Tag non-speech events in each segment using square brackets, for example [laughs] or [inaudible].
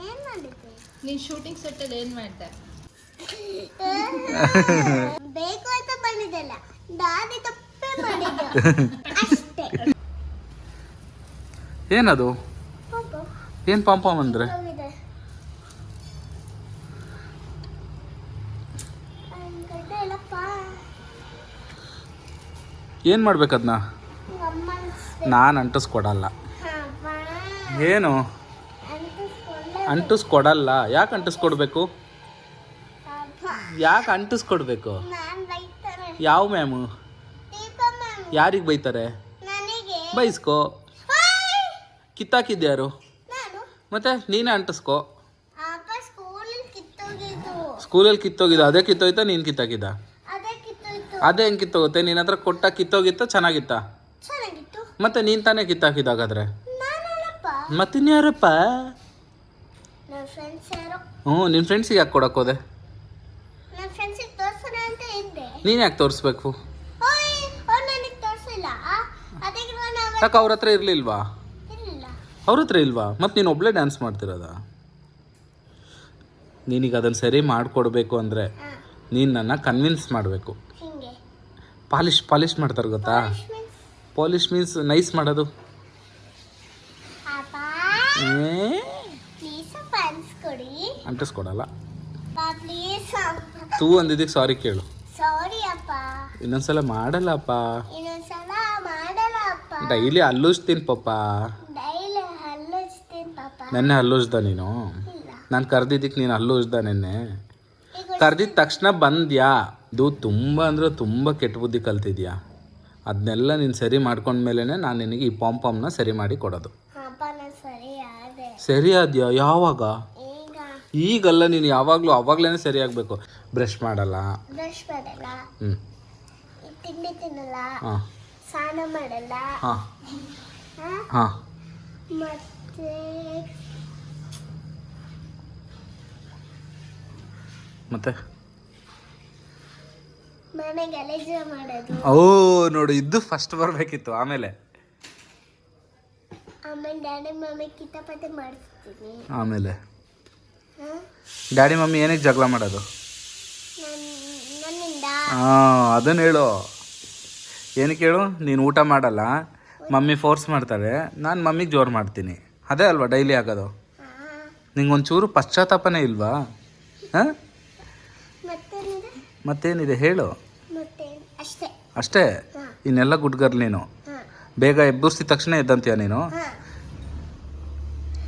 ಏನ್ ಮಾಡಿದ್ದೆ? ನೀನ್ ಶೂಟಿಂಗ್ ಸೆಟ್ ಅಲ್ಲಿ ಏನ್ ಮಾಡ್ದೆ? [laughs] ಬೇಕು ಅಂತ ಬಂದಿದ್ದಲ್ಲ ದಾದಿ ತಪ್ಪೇ ಮಾಡಿದ್ದು. ಅಷ್ಟೇ. ಏನದು? ಏನು ಪಾಂಪಾಮ್ ಅಂದ್ರೆ? ಏನ್ ಮಾಡ್ಬೇಕದ್ನ ನಾನ್ ನಾನು ಅಂಟಿಸ್ಕೊಡಲ್ಲ. ಏನು? ಅಂಟಿಸ್ಕೊಡಲ್ಲ. ಯಾಕೆ ಅಂಟಿಸ್ಕೊಡ್ಬೇಕು? ಯಾಕೆ ಅಂಟಿಸ್ಕೊಡ್ಬೇಕು? ಯಾವ ಮ್ಯಾಮು? ಯಾರಿಗೆ ಬೈತಾರೆ? ಬೈಸ್ಕೋ! ಕಿತ್ತಾಕಿದ್ಯಾರು? ಮತ್ತೆ ನೀನೇ ಅಂಟಿಸ್ಕೋ. ಸ್ಕೂಲಲ್ಲಿ ಕಿತ್ತೋಗಿದ್ದು ಅದೇ ಕಿತ್ತೋಯ್ತಾ ನೀನು ಕಿತ್ತಾಕಿದ್ದ? ಅದೇ ಹೆಂಗೆ ಕಿತ್ತೋಗುತ್ತೆ? ನಿನ್ನ ಹತ್ರ ಕೊಟ್ಟ ಕಿತ್ತೋಗಿತ್ತ ಚೆನ್ನಾಗಿತ್ತ. ಮತ್ತೆ ನೀನು ತಾನೇ ಕಿತ್ತಾಕಿದ್ದಾಗಾದ್ರೆ? ಮತ್ತಿನ್ಯಾರಪ್ಪ? ಹ್ಞೂ ನಿನ್ನ ಫ್ರೆಂಡ್ಸಿಗೆ ಯಾಕೆ ಕೊಡಕ್ಕೆ ಹೋದೆ? ನೀನು ಯಾಕೆ ತೋರಿಸ್ಬೇಕು? ಯಾಕೆ ಅವ್ರ ಹತ್ರ ಇರಲಿಲ್ವಾ? ಅವ್ರ ಹತ್ರ ಇಲ್ವಾ? ಮತ್ತು ನೀನು ಒಬ್ಬಳೇ ಡ್ಯಾನ್ಸ್ ಮಾಡ್ತಿರೋದ? ನೀನೀಗ ಅದನ್ನು ಸರಿ ಮಾಡಿಕೊಡ್ಬೇಕು ಅಂದರೆ ನೀನು ನನ್ನ ಕನ್ವಿನ್ಸ್ ಮಾಡಬೇಕು. ಪಾಲಿಶ್ ಪಾಲಿಶ್ ಮಾಡ್ತಾರೆ ಗೊತ್ತಾ? ಪಾಲಿಶ್ ಮೀನ್ಸ್ ನೈಸ್ ಮಾಡೋದು ಅಪ್ಪ ಏ ಪ್ಲೀಸ್ ಅಪ್ಪ ಅನ್ಸ್ಕೊಡಿ ಅಂಟಿಸ್ಕೊಡಲ್ಲ. ತೂ ಅಂದಿದ್ದಕ್ಕೆ ಸಾರಿ ಕೇಳು. ಇನ್ನೊಂದ್ಸಲ ಮಾಡಲ್ಲಪ್ಪ ಇನ್ನೊಂದ್ಸಲ ಮಾಡಲ್ಲ ಅಪ್ಪ. ಡೈಲಿ ಹಲ್ಲುಜ್ತೀನಿ ಪಪ್ಪ. ಪಾಪ ನೆನ್ನೆ ಹಲ್ಲುಜ್ದ ನೀನು? ನಾನು ಕರೆದಿದ್ದಕ್ಕೆ ನೀನು ಹಲ್ಲುಜ್ದ ನೆನ್ನೆ? ಕರೆದಿದ್ದ ತಕ್ಷಣ ಬಂದ್ಯಾ? ಇದು ತುಂಬ ಅಂದರೆ ತುಂಬ ಕೆಟ್ಟ ಬುದ್ಧಿ ಕಲ್ತಿದ್ಯಾ? ಅದನ್ನೆಲ್ಲ ನೀನು ಸರಿ ಮಾಡ್ಕೊಂಡ್ಮೇಲೆ ನಾನು ನಿನಗೆ ಈ ಪಾಂಪಾಮ್ನ ಸರಿ ಮಾಡಿ ಕೊಡೋದು ಅಪ್ಪ ನಾನು ಸರಿ ಆದೆ ಸರಿ ಆದ್ಯಾ ಯಾವಾಗ? ಈಗ. ಈಗಲ್ಲ ನೀನು ಯಾವಾಗಲೂ ಅವಾಗಲೇ ಸರಿ ಆಗಬೇಕು ಬ್ರಷ್ ಮಾಡಲ್ಲ? ಬ್ರಷ್ ಮಾಡಲ್ಲ. ಹ್ಞೂ ತಿಂಡಿ ತಿನ್ನಲ್ಲ. ಹಾಂ. ಸ್ನಾನ ಮಾಡಲ್ಲ. ಹಾಂ. ಮತ್ತೆ ಮತ್ತೆ? ಮನೆ ಗಲೀಜು ಮಾಡೋದು. ಓ ನೋಡು ಇದು ಫಸ್ಟ್ ಬರಬೇಕಿತ್ತು ಆಮೇಲೆ. ಆಮೇಲೆ ಡ್ಯಾಡಿ ಮಮ್ಮಿ ಕಿತಾಪತಿ ಮಾಡಿಸ್ತೀನಿ. ಆಮೇಲೆ? ಹಾ? ಡ್ಯಾಡಿ ಮಮ್ಮಿ ಏನಕ್ಕೆ ಜಗಳ ಮಾಡೋದು? ಹಾಂ ಅದನ್ನು ಹೇಳು. ಏನಕ್ಕೆ ಹೇಳು? ನೀನು ಊಟ ಮಾಡಲ್ಲ. ಮಮ್ಮಿ ಫೋರ್ಸ್ ಮಾಡ್ತಾರೆ. ನಾನು ಮಮ್ಮಿಗೆ ಜೋರು ಮಾಡ್ತೀನಿ. ಅದೇ ಅಲ್ವಾ ಡೈಲಿ ಆಗೋದು. ನಿಂಗೊಂಚೂರು ಪಶ್ಚಾತ್ತಾಪನೇ ಇಲ್ವಾ? ಹಾಂ? ಮತ್ತೇನಿದೆ? ಹೇಳು. ಅಷ್ಟೇ. ಇನ್ನೆಲ್ಲ ಗುಡ್ಗರ್ ನೀನು. ಬೇಗ ಎಬ್ಬರಿಸಿದ ತಕ್ಷಣ ಎದ್ದಂತೀಯ ನೀನು?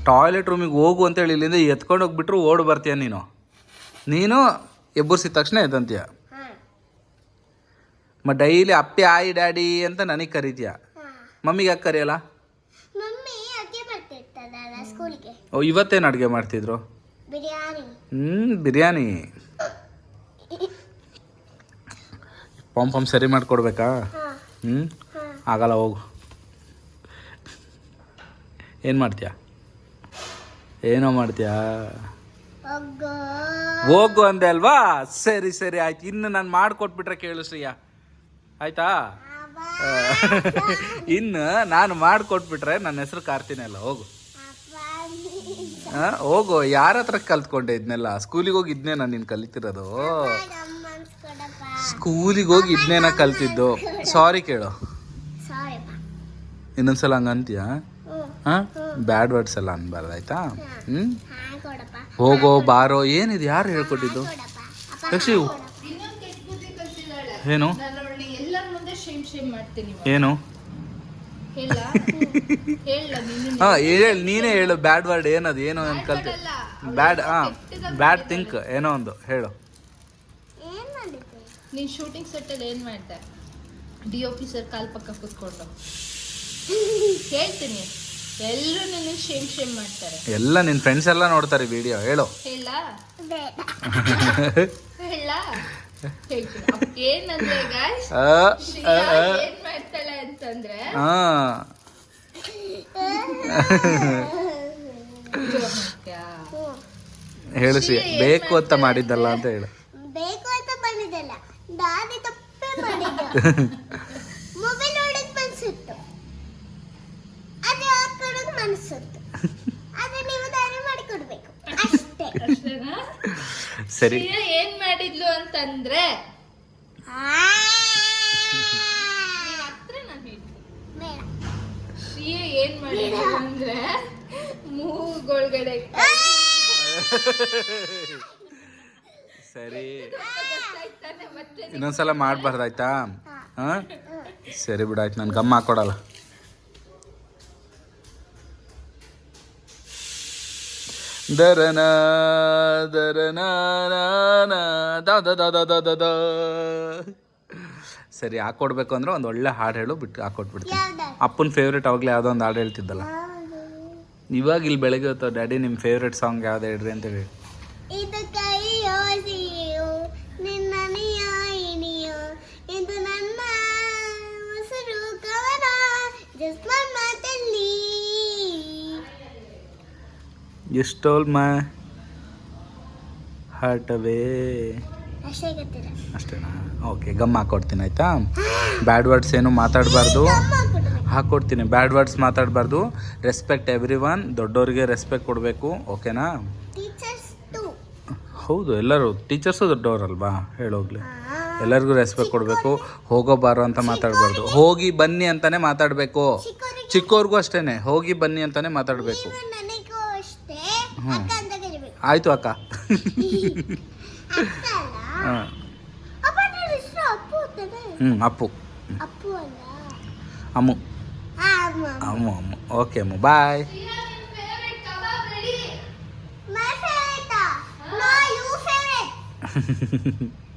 ಟಾಯ್ಲೆಟ್ ರೂಮಿಗೆ ಹೋಗು ಅಂತೇಳಿ ಇಲ್ಲಿಂದ ಎತ್ಕೊಂಡು ಹೋಗ್ಬಿಟ್ರು ಓಡ್ ಬರ್ತೀಯ ನೀನು? ನೀನು ಎಬ್ಬರ್ಸಿದ ತಕ್ಷಣ ಎದ್ದಂತೀಯ? ಮ ಡೈಲಿ ಅಪ್ಪಿ ಆಯಿ ಡ್ಯಾಡಿ ಅಂತ ನನಗೆ ಕರಿತೀಯ? ಮಮ್ಮಿಗೆ ಯಾಕೆ ಕರೆಯಲ್ಲ? ಓ ಇವತ್ತೇನು ಅಡುಗೆ ಮಾಡ್ತಿದ್ರು? ಹ್ಞೂ ಬಿರಿಯಾನಿ. ಪಂಪ್ ಪಂಪ್ ಸರಿ ಮಾಡಿಕೊಡ್ಬೇಕಾ? ಹ್ಞೂ ಆಗಲ್ಲ ಹೋಗು. ಏನು ಮಾಡ್ತೀಯ? ಏನೋ ಮಾಡ್ತೀಯಾ? ಹೋಗೋ. ಅಂದೆ ಅಲ್ವಾ? ಸರಿ ಸರಿ ಆಯ್ತು. ಇನ್ನು ನಾನು ಮಾಡಿಕೊಟ್ಬಿಟ್ರೆ ಕೇಳು ಶ್ರೀಯ. ಆಯ್ತಾ? ಇನ್ನು ನಾನು ಮಾಡಿಕೊಟ್ಬಿಟ್ರೆ ನನ್ನ ಹೆಸರು ಕಾರ್ತೀನಿ ಅಲ್ಲ ಹೋಗು. ಹೋಗು. ಯಾರ ಹತ್ರ ಕಲ್ತ್ಕೊಂಡೆ ಇದನ್ನೆಲ್ಲ ಸ್ಕೂಲಿಗೆ ಹೋಗಿ ಇದನ್ನೇ ನಾನು ನೀನು ಕಲಿತಿರೋದು. ಸ್ಕೂಲಿಗೆ ಹೋಗಿ ಇದನ್ನೇ ನಾ ಕಲ್ತಿದ್ದು ಸಾರಿ ಕೇಳು. ಇನ್ನೊಂದ್ಸಲ ಹಂಗೆ ಅಂತೀಯ ಹ್ಞೂ ಹಾಂ? ಬ್ಯಾಡ್ ವರ್ಡ್ಸ್ ಎಲ್ಲ ಅನ್ಬಾರ್ದು ಆಯ್ತಾ? ಹ್ಞೂ ಹೋಗೋ ಬಾರೋ ಏನಿದೆ? ಯಾರು ಹೇಳ್ಕೊಟ್ಟಿದ್ದು? ಯಕ್ಷಿ ಏನು? ನಾನು ಎಲ್ಲರ ಮುಂದೆ ಶೇಮ್ ಶೇಮ್ ಮಾಡ್ತೀನಿ ಏನು? ಹೇಳ. [laughs] ಹೇಳ ನೀನು ಹಾಂ ಹೇಳಿ. ನೀನೇ ಹೇಳು ಬ್ಯಾಡ್ ವರ್ಡ್ ಏನದು ಏನು ಅಂತ ಕಲ್ತಿ. ಬ್ಯಾಡ್ ಹಾಂ ಬ್ಯಾಡ್ ಥಿಂಕ್ ಏನೋ ಒಂದು ಹೇಳು. ನೀನ್ ಶೂಟಿಂಗ್ ಸೆಟ್ಟಲ್ಲಿ ಏನ್ ಮಾಡ್ದೆ? ಡಿ ಒ ಪಿ ಸರ್ ಕಾಲ್ ಪಕ್ಕ ಕೂತ್ಕೊಂಡು [laughs] ಹೇಳ್ತೀನಿ. ಎಲ್ಲರೂ ನಿನ್ನ ಶೇಮ್ ಶೇಮ್ ಮಾಡ್ತಾರೆ. ಎಲ್ಲ ನಿನ್ನ ಫ್ರೆಂಡ್ಸ್ ಎಲ್ಲ ನೋಡ್ತಾರೆ ವಿಡಿಯೋ ಹೇಳು. ಏನಂದ್ರೆ ಗಾಯ್ಸ್. ಏನ್ ಮಾಡ್ತಾಳೆ ಅಂತಂದ್ರೆ? ಮಾಡ್ತ್ಯಾ? ಹ್ಞೂ ಹೇಳು ಸಿ ಬೇಕು ಅಂತ ಮಾಡಿದ್ದಲ್ಲ ಅಂತ ಹೇಳು. ಬೇಕು ಅಂತ ಬಂದಿದ್ದಲ್ಲ. ದಾದಿ ತಪ್ಪೇ ಮಾಡಿದ್ದು. [laughs] ಸರಿ. ಶ್ರೀಯಾ ಏನ್ ಮಾಡಿದ್ಲು ಅಂತಂದ್ರೆ? ಹತ್ರ ನಾನ್ ಹೇಳ್ತೀನಿ. ಬೇಡ ಶ್ರೀಯಾ ಏನ್ ಮಾಡಿದ್ಲು ಅಂದ್ರೆ ಮೂಗೊಳಗಡೆ. ಸರಿ. ಗೊತ್ತಾಯ್ತಾನೆ ಮತ್ತೆ ಇನ್ನೊಂದ್ಸಲ ಮಾಡಬಾರ್ದಾಯ್ತಾ? ಹಾಂ? ಸರಿ ಬಿಡಾಯ್ತು ನಾನು ಗಮ್ಮ ಹಾಕೊಡಲ್ಲ. ದರನ ದರನ ದ. ಸರಿ ಹಾಕೊಡ್ಬೇಕು ಅಂದ್ರೆ ಒಂದು ಒಳ್ಳೆ ಹಾಡು ಹೇಳು ಬಿಟ್ಟು ಹಾಕೊಟ್ಬಿಡ್ತೀನಿ. ಅಪ್ಪನ ಫೇವ್ರೇಟ್ ಅವಾಗಲೇ ಯಾವುದೋ ಒಂದು ಹಾಡು ಹೇಳ್ತಿದ್ದಲ್ಲ. ಇವಾಗ ಇಲ್ಲಿ ಬೆಳಗ್ಗೆ ಹೊತ್ತು ಡ್ಯಾಡಿ ನಿಮ್ಮ ಫೇವ್ರೇಟ್ ಸಾಂಗ್ ಯಾವ್ದು ಹೇಳ್ರಿ ಅಂತ ಹೇಳಿ. ಇದು ನಿನ್ನ ಮಾತಲ್ಲಿ ಎಷ್ಟೋಲ್ ಮಾ ಹಾರ್ಟ್ ಅವೇ ಅಷ್ಟೇ ಅಷ್ಟೇನಾ? ಓಕೆ ಗಮ್ ಹಾಕೊಡ್ತೀನಿ ಆಯ್ತಾ? ಬ್ಯಾಡ್ ವರ್ಡ್ಸ್ ಏನು ಮಾತಾಡಬಾರ್ದು. ಹಾಕ್ಕೊಡ್ತೀನಿ ಬ್ಯಾಡ್ ವರ್ಡ್ಸ್ ಮಾತಾಡಬಾರ್ದು. ರೆಸ್ಪೆಕ್ಟ್ ಎವ್ರಿ ಒನ್ ದೊಡ್ಡವರಿಗೆ ರೆಸ್ಪೆಕ್ಟ್ ಕೊಡಬೇಕು ಓಕೆನಾ ಹೌದು ಎಲ್ಲರೂ. ಟೀಚರ್ಸು ದೊಡ್ಡವರಲ್ವಾ? ಹೇಳೋಗ್ಲಿ ಎಲ್ಲರಿಗೂ ರೆಸ್ಪೆಕ್ಟ್ ಕೊಡಬೇಕು. ಹೋಗೋ ಬಾರೋ ಅಂತ ಮಾತಾಡಬಾರ್ದು. ಹೋಗಿ ಬನ್ನಿ ಅಂತಲೇ ಮಾತಾಡಬೇಕು. ಚಿಕ್ಕವರಿಗೆ ಅಷ್ಟೇನೆ. ಹೋಗಿ ಬನ್ನಿ ಅಂತಾನೆ ಮಾತಾಡಬೇಕು. ಕರಿಬೇಕು ಆಯಿತು ಅಕ್ಕ. ಹಾಂ. ಹ್ಞೂ ಅಪ್ಪು ಅಮ್ಮ. ಅಮ್ಮು ಅಮ್ಮು. ಓಕೆ ಅಮ್ಮು. ಬಾಯ್ [laughs]